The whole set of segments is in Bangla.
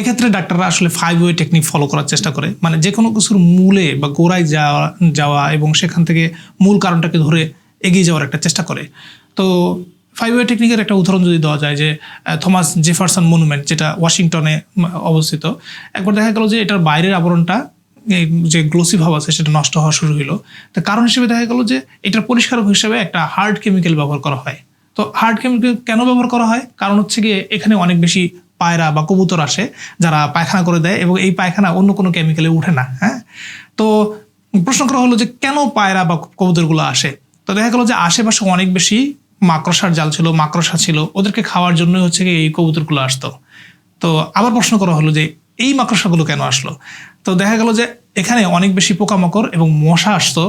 এক্ষেত্রে ডাক্তাররা আসলে ফাইভ ওয়ে টেকনিক ফলো করার চেষ্টা করে। মানে যে কোনো কিছুর মূলে বা গোড়ায় যাওয়া যাওয়া এবং সেখান থেকে মূল কারণটাকে ধরে এগিয়ে যাওয়ার একটা চেষ্টা করে। তো ফাইভ ওয়ে টেকনিকের একটা উদাহরণ যদি দেওয়া যায় যে থমাস জেফারসন মনুমেন্ট যেটা ওয়াশিংটনে অবস্থিত। একবার দেখা গেল যে এটার বাইরের আবরণটা এই যে গ্লোসি ভাব আছে সেটা নষ্ট হওয়া শুরু হলো তার কারণ হিসেবে দেখা গেল যে এটার পরিষ্কারক হিসেবে একটা হার্ড কেমিক্যাল ব্যবহার করা হয়। তো হার্ড কেমিক্যাল কেন ব্যবহার করা হয়? কারণ হচ্ছে গিয়ে এখানে অনেক বেশি পায়রা বা কবুতর আসে, যারা পায়খানা করে দেয় এবং এই পায়খানা অন্য কোনো কেমিক্যালে উঠে না হ্যাঁ? তো প্রশ্ন করা হলো যে কেন পায়রা বা কবুতরগুলো আসে? তো দেখা গেলো যে আশেপাশে অনেক বেশি মাকড়সার জাল ছিল, মাকড়সা ছিল, ওদেরকে খাওয়ার জন্য হচ্ছে গিয়ে এই কবুতরগুলো আসতো। তো আবার প্রশ্ন করা হলো যে এই মাকড়সাগুলো কেন আসলো? তো দেখা গেল যে এখানে অনেক বেশি পোকামাকড় এবং মশা আসতো,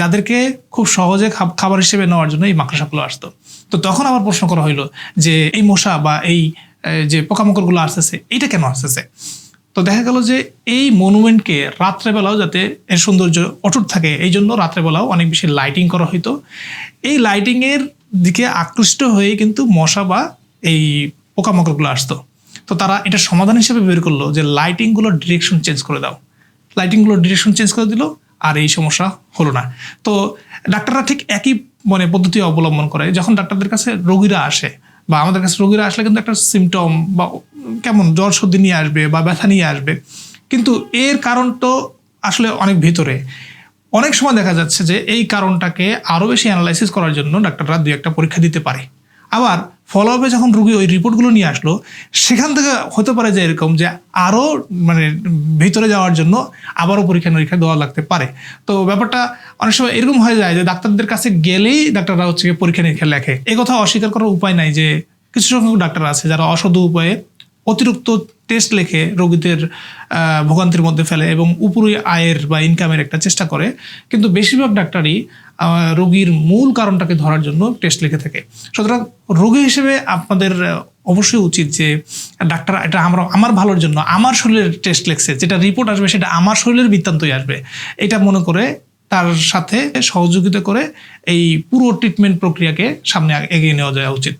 যাদেরকে খুব সহজে খাবার হিসেবে নেওয়ার জন্য এই মাকড়সাগুলো আসতো। তো তখন আবার প্রশ্ন করা হইল যে এই মশা বা এই যে পোকামাকড়গুলো আসতেছে, এইটা কেন আসতেছে? তো দেখা গেল যে এই মনুমেন্টকে রাত্রেবেলাও যাতে এর সৌন্দর্য অটুট থাকে, এই জন্য রাত্রেবেলাও অনেক বেশি লাইটিং করা হইতো। এই লাইটিংয়ের দিকে আকৃষ্ট হয়ে কিন্তু মশা বা এই পোকামাকড়গুলো আসতো। তো তারা এটা সমাধান হিসেবে বের করল যে লাইটিংগুলোর ডিরেকশন চেঞ্জ করে দাও। লাইটিংগুলোর ডিরেকশন চেঞ্জ করে দিল, আর এই সমস্যা হলো না। তো ডাক্তাররা ঠিক একই মানে পদ্ধতি অবলম্বন করে, যখন ডাক্তারদের কাছে রোগীরা আসে বা আমাদের কাছে রোগীরা আসলে কিন্তু একটা সিমটম বা কেমন জ্বর সর্দি নিয়ে আসবে বা ব্যথা নিয়ে আসবে। কিন্তু এর কারণ তো আসলে অনেক ভিতরে। অনেক সময় দেখা যাচ্ছে যে এই কারণটাকে আরও বেশি অ্যানালাইসিস করার জন্য ডাক্তাররা দু একটা পরীক্ষা দিতে পারে। আবার ফলো আপে যখন রুগী ওই রিপোর্টগুলো নিয়ে আসলো, সেখান থেকে হতে পারে যে এরকম যে আরও মানে ভিতরে যাওয়ার জন্য আবারও পরীক্ষা নিরীক্ষা দেওয়া লাগতে পারে। তো ব্যাপারটা অনেক সময় এরকম হয়ে যায় যে ডাক্তারদের কাছে গেলেই ডাক্তাররা হচ্ছে পরীক্ষা নিরীক্ষা লেখে। এ কথা অস্বীকার করার উপায় নাই যে কিছু সংখ্যক ডাক্তার আছে যারা অসদ উপায়ে অতিরিক্ত টেস্ট লেখে রোগীদের ভোগান্তির মধ্যে ফেলে এবং উপরে আয়ের বা ইনকামের একটা চেষ্টা করে। কিন্তু বেশিরভাগ ডাক্তারই রোগীর মূল কারণটাকে ধরার জন্য টেস্ট লিখে থাকে। সুতরাং রোগী হিসেবে আপনাদের অবশ্যই উচিত যে ডাক্তার, এটা আমরা, আমার ভালোর জন্য, আমার শরীরের টেস্ট লেখছে, যেটা রিপোর্ট আসবে সেটা আমার শরীরের বৃত্তান্তই আসবে। এটা মনে করে তার সাথে সহযোগিতা করে এই পুরো ট্রিটমেন্ট প্রক্রিয়াকে সামনে এগিয়ে নেওয়া যাওয়া উচিত।